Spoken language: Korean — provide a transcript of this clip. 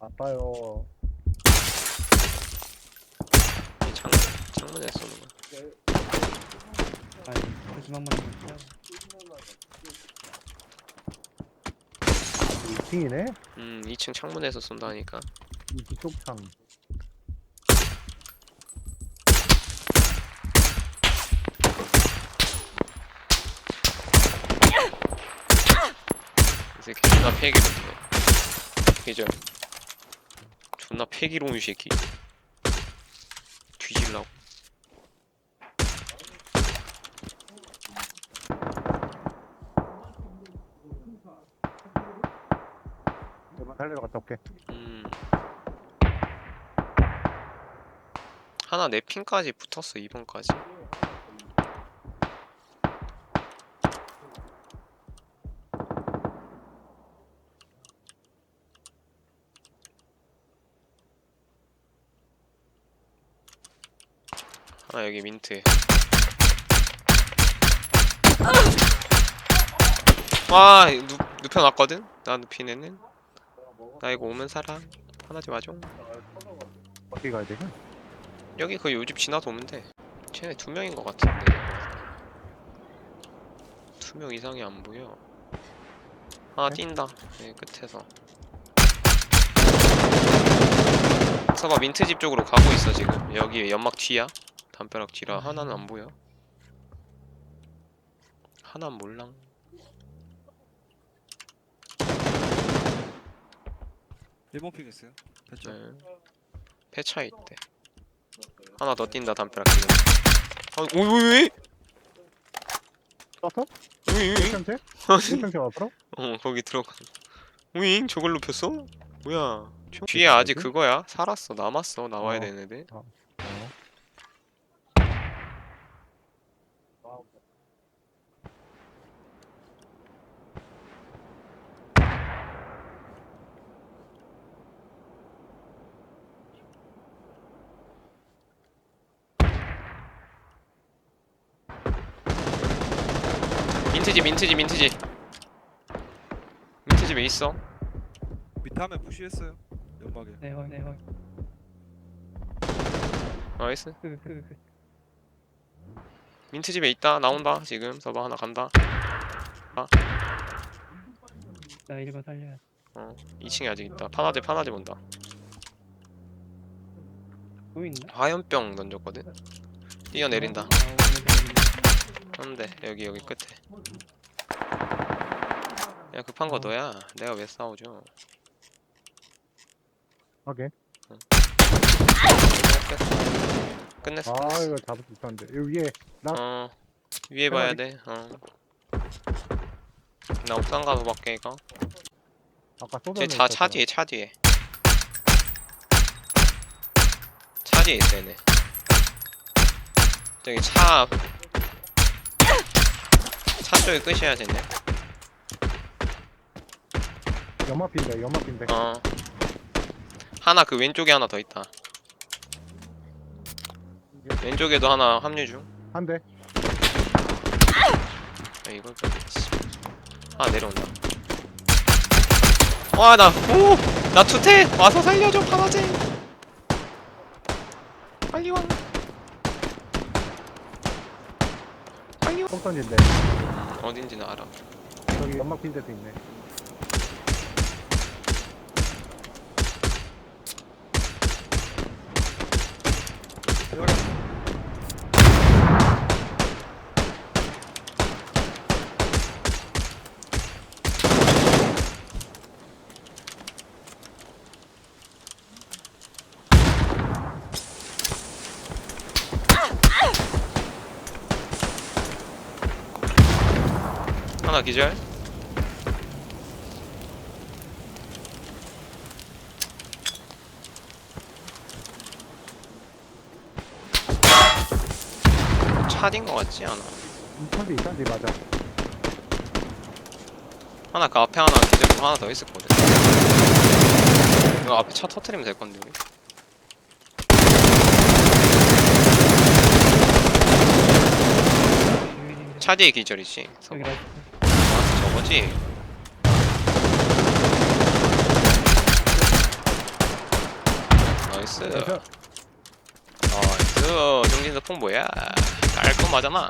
아빠요. 이 창, 창문에 쏘는 거야. 아니 조심 한 번만 피하고 2층이네? 음, 2층 창문에서 쏜다니까. 이 뒤쪽 창. 이 새끼 존나 패기로운데. 계절. 존나 패기로운 이 새끼. 뒤질라고. 이만 살리러 갔다 올게. 음. 하나 내 핀까지 붙었어 2번까지 하나 여기 민트 와 누, 눕혀놨거든? 나 눕히네는 나 이거 오면 살아 화나지 마죠 어디 가야 돼? 여기 그 요집 지나서 오면 돼. 쟤네 두 명인 것 같은데. 두 명 이상이 안 보여. 하나 네? 뛴다. 여기 끝에서. 서봐 민트 집 쪽으로 가고 있어 지금. 여기 연막 뒤야. 담벼락 뒤라 하나는 안 보여. 하나는 몰랑. 일본 픽 있어요? 됐죠? 네. 폐차 있대. 하나 더 뛴다 담벼락 지금. 아, 오이 오이 떴어? 오이 오이. 1평채? 1평채 앞으로? 어 거기 들어가 우잉 저걸 눕혔어? 뭐야 총- 뒤에 아직? 그거야 살았어 남았어 나와야 어. 되는 애들 어. 민트집 민트집 민트집. 민트집에 있어. 밑에 하면 푸시했어요 연막에. 네, 확, 네, 확. 나이스. 그, 그, 그. 민트집에 있다 나온다 지금. 서버 하나 간다. 나 이거 살려야 돼. 어 2층에 아직 있다. 파나집 온다. 또 있나? 화염병 던졌거든? 뛰어내린다. 아, 오늘 내린다. 한대 여기 여기 끝에 야 급한 거 어. 너야 내가 왜 싸우죠 하게. 끝냈어 아, 끝냈어 이거 잡을 수 있었는데. 여기 위에. 어 위에 봐야 돼. 어. 나 옥상 가서 볼게 이거. 아까 쏘던 쟤차 차 뒤에 차 뒤에. 차 뒤에 있어 얘네. 저기 차. 차 쪽에 끝이야 쟤네. 연마핀데, 연마핀데. 어. 하나 그 왼쪽에 하나 더 있다. 왼쪽에도 하나 합류 중. 한 대. 야, 이걸 아 내려온다 와나오나 투태 와서 살려줘 파라제 빨리 와 빨리 와 똥선인데. 어딘지는 알아 저기 연마핀데도 있네. 하나 기절. 차딘 거 같지 않아? 있다, 네 맞아. 하나 그 앞에 하나 기절 하나 더 있을 거든. 이거 앞에 차 터트리면 될 건데. 우리 차 뒤에 기절이지 여기 저 나오는 거지? 나이스. 나이스. 정신석 콤보야. 깔끔하잖아.